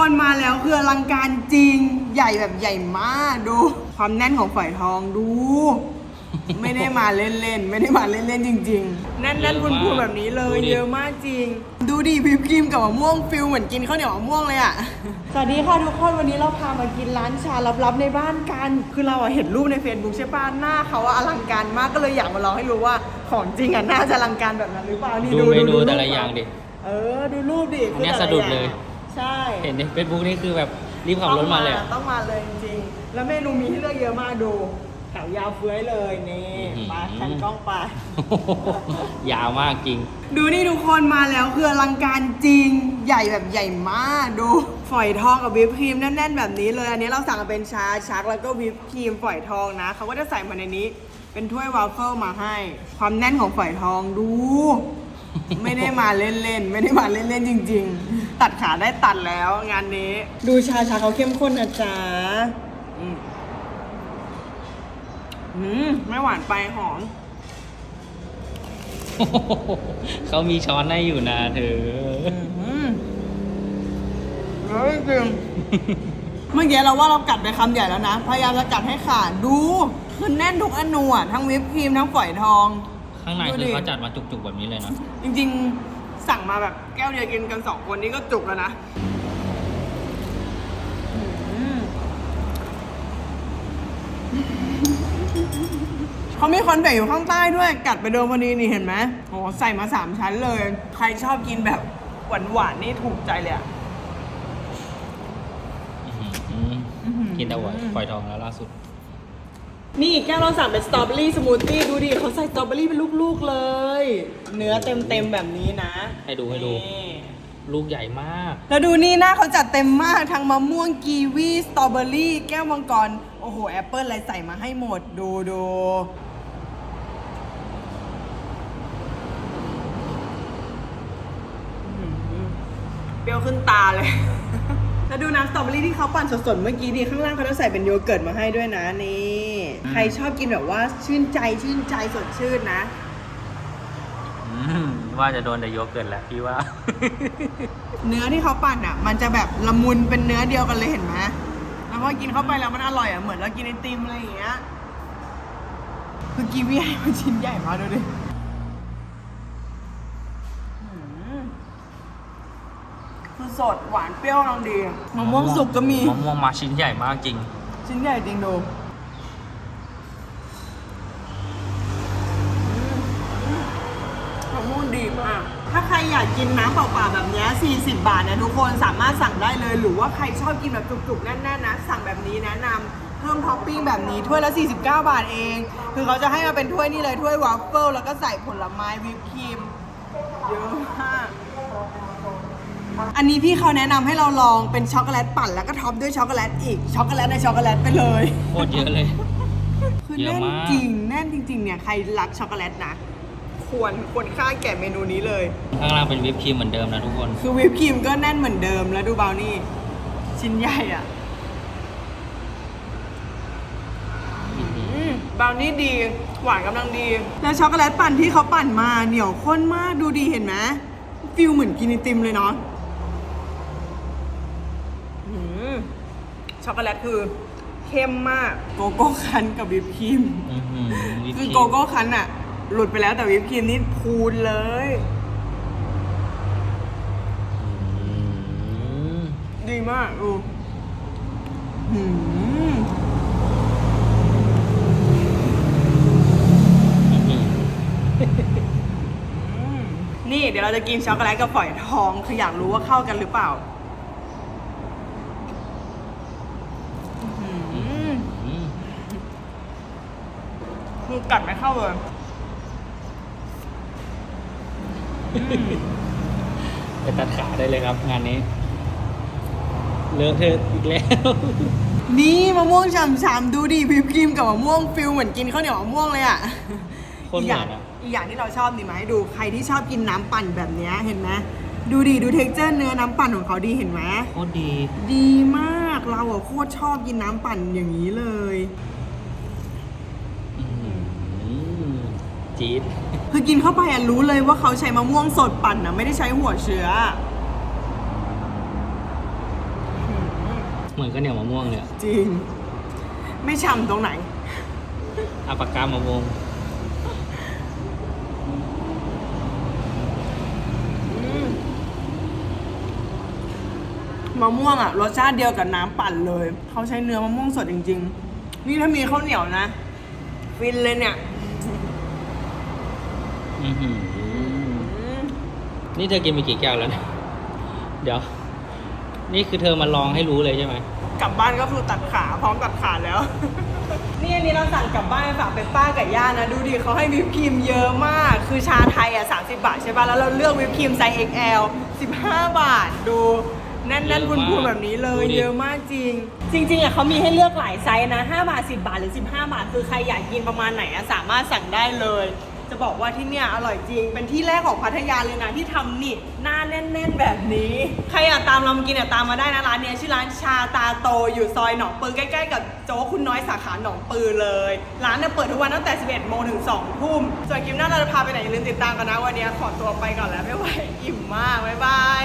คนมาแล้วคืออลังการจริงใหญ่แบบใหญ่มากดู ความแน่นของฝอยทองดู ไม่ได้มาเล่นๆ ไม่ได้มาเล่นๆจริง ๆ แน่นๆพูนๆแบบนี้เลยดูดิ เยอะมากจริง ดูดิวิปครีมกับมะม่วงฟิลเหมือนกินข้าวเหนียวมะม่วงเลยอะ สวัสดีค่ะทุกคนวันนี้เราพามากินร้านชาลับๆในบ้านกัน คือเราอะเห็นรูปใน Facebook ใช่ป่ะหน้าเขาอะอลังการมากก็เลยอยากมาลองให้รู้ว่าของจริงอะน่าจะอลังการแบบนั้นหรือเปล่านี่ดูเมนูรูปแต่ละอย่างดิ เออดูรูปดิอันเนี้ยคืแต่สะดุดเลย ใช่เห็นในเฟซบุ๊กนี่คือแบบรีบขับรถมาเลยอะ ต้องมาเลยจริงๆ แล้วเมนูมีให้เลือกเยอะมากดูแถวยาวเฟื้อยเลยนี่อื้อหือ ไปแผ่นกล้องไป ยาวมากจริง ดูนี่ทุกคนมาแล้วคืออลังการจริงใหญ่แบบใหญ่มากดูฝอยทองกับวิปครีมแน่นๆแบบนี้เลย อันนี้เราสั่งกันเป็นชาชักแล้วก็วิปครีมฝอยทองนะเขาก็จะใส่มาในนี้ เป็นถ้วยวาฟเฟิลมาให้ ความแน่นของฝอยทองดู ไม่ได้มาเล่นๆ ไม่ได้มาเล่นๆ จริง ๆ ตัดขาได้ตัดแล้วงานนี้ ดูชาชักเขาเข้มข้นนะจ๊ะอืมอืมไม่หวานไปหอม เขามีช้อนให้อยู่นะเธอ อืมเฮ้ยจริง เมื่อกี้เราว่าเรากัดไปคำใหญ่แล้วนะ พยายามจะกัดให้ขาดดู คือแน่นทุกอนูอะทั้งวิปครีมทั้งฝอยทอง ข้างในดูคือดิเขาจัดมาจุกๆแบบนี้เลยนะ จริงๆ สั่งมาแบบแก้วเดียวกินกันสองคนนี่ก็จุกแล้วนะอืมเขามีคอนเฟกต์อยู่ข้างใต้ด้วย กัดไปโดนพอดีนี่เห็นไหมโอ้ใส่มาสามชั้นเลย ใครชอบกินแบบหวานๆนี่ถูกใจเลยอะอื้อหือกินแต่หัวฝอยทองแล้วล่าสุด นี่แก้วเราสั่งเป็นสตรอเบอรี่สมูทตี้ดูดิเขาใส่สตรอเบอรี่เป็นลูกๆเลย เนื้อเต็มๆแบบนี้นะให้ดูให้ดู นี่ลูกใหญ่มาก แล้วดูนี่หน้าเขาจัดเต็มมากทั้งมะม่วงกีวีสตรอเบอรี่แก้วมังกรโอ้โหแอปเปิลอะไรใส่มาให้หมดดูดูอื้อหือเปรี้ยวขึ้นตาเลยแล้ว ดูน้ำสตรอเบอรี่ที่เขาปั่นสดๆ เมื่อกี้นี่ข้างล่างเขาจะใส่เป็นโยเกิร์ตมาให้ด้วยนะนี่อืมใครชอบกินแบบว่าชื่นใจชื่นใจสดชื่นนะ อืมว่าจะโดนแต่โยเกิร์ตแหละพี่ว่า เนื้อที่เขาปั่นอะ มันจะแบบละมุนเป็นเนื้อเดียวกันเลยเห็นไหมแล้วพอกินเข้าไปแล้วมันอร่อยอะเหมือนเรากินไอติมอะไรอย่างเงี้ยคือกีวีให้มันชิ้นใหญ่มากดูดิอืม คือสดหวานเปรี้ยวกำลังดีมะม่วงสุกก็มีมะม่วงมาชิ้นใหญ่มากจริง ชิ้นใหญ่จริงดูอืมมะม่วงดีมากถ้าใครอยากกินน้ำเปล่าๆแบบเนี้ย40 บาทเนี่ยทุกคนสามารถสั่งได้เลย หรือว่าใครชอบกินแบบจุกๆแน่นๆนะ สั่งแบบนี้แนะนำเพิ่มท็อปปิ้งแบบนี้ถ้วยละ 49 บาทเอง คือเขาจะให้มาเป็นถ้วยนี่เลยถ้วยวาฟเฟิลแล้วก็ใส่ผลไม้วิปครีมเยอะมาก อันนี้พี่เขาแนะนำให้เราลองเป็นช็อกโกแลตปั่นแล้วก็ท็อปด้วยช็อกโกแลตอีกช็อกโกแลตในช็อกโกแลตไปเลย โคตรเยอะเลย คือเยอะแน่นมาก จริงแน่นจริง ๆ เนี่ยใครรักช็อกโกแลตนะ ควรควรค่าแก่เมนูนี้เลย ข้างล่างเป็นวิปครีมเหมือนเดิมนะทุกคน คือวิปครีมก็แน่นเหมือนเดิมแล้วดูเบลนี่ ชิ้นใหญ่อะบราวนี่ดี หวานกำลังดี แล้วช็อกโกแลตปั่นที่เขาปั่นมาเหนียวข้นมากดูดีเห็นไหมฟิลเหมือนกินไอติมเลยเนาะอืม ช็อกโกแลตคือเข้มมากโกโก้คันกับวิปครีมอื้อหือวิปคือรีมโกโก้คันอะหลุดไปแล้วแต่วิปครีมนี่พูนเลยอืมดีมากดูหืมอื้อหือนี่เดี๋ยวเราจะกินช็อกโกแลตกับฝอยทองคืออยากรู้ว่าเข้ากันหรือเปล่าอื้อหือ อืม คือกัดไม่เข้าเลยอืมไปตัดขาได้เลยครับ งานนี้ เลอะเทอะอีกแล้ว นี่มะม่วงฉ่ำๆดูดิวิปครีมกับมะม่วงฟิลเหมือนกินข้าวเหนียวมะม่วงเลยอะโคตรอีกเหอมืย่าองนอะอีกอย่างที่เราชอบนี่มาให้ดูใครที่ชอบกินน้ำปั่นแบบเนี้ยเห็นไหมดูดิดูเท็กเจอร์เนื้อน้ำปั่นของเขาดีเห็นไหม โคตรดี ดีมากเราอะโคตรชอบกินน้ำปั่นอย่างนี้เลย อื้อหือ จี๊ดคือกินเข้าไปอะรู้เลยว่าเขาใช้มะม่วงสดปั่นนะไม่ได้ใช้หัวเชื้อ เหมือนข้าวเหนียวมะม่วงเลยอะจริง ไม่ฉ่ำตรงไหนเอาปากกามาวงอืมมะม่วงอะรสชาติเดียวกับน้ำปั่นเลย เขาใช้เนื้อมะม่วงสดจริง ๆ นี่ถ้ามีข้าวเหนียวนะ ฟินเลยเนี่ย อื้อหืออืมนี่เธอกินไปกี่แก้วแล้วเนี่ยเดี๋ยว นี่คือเธอมาลองให้รู้เลยใช่ไหม กลับบ้านก็คือตัดขาพร้อมตัดขาแล้ว นี่อันนี้เราสั่งกลับบ้านไปฝากเป็นป้ากับย่านะ ดูดิเขาให้วิปครีมเยอะมาก คือชาไทยอะ 30 บาทใช่ป่ะ แล้วเราเลือกวิปครีมไซส์ XL 15 บาทดู แน่นๆพูนๆแบบนี้เลย ดูดิ เยอะมากจริง จริงๆอะเขามีให้เลือกหลายไซส์นะ 5 บาท 10 บาทหรือ 15 บาท คือใครอยากกินประมาณไหนอะสามารถสั่งได้เลย จะบอกว่าที่เนี่ยอร่อยจริง เป็นที่แรกของพัทยาเลยนะที่ทำนี่หน้าแน่นๆแบบนี้ ใครอยากตามเรามากินอ่ยตามมาได้นะร้านเนี้ยชื่อร้านชาตาโตอยู่ซอยหนองปือใกล้ๆกับโจ๊กคุณน้อยสาขาหนองปือเลย ร้านเนี่ยเปิดทุกวันตั้งแต่ 11โมงถึง2ทุ่มส่วนคลิปหน้าเราจะพาไปไหนอย่าลืมติดตามกันนะวันนี้ขอตัวไปก่อนแล้วไม่ไหวอิ่มมากบ๊ายบาย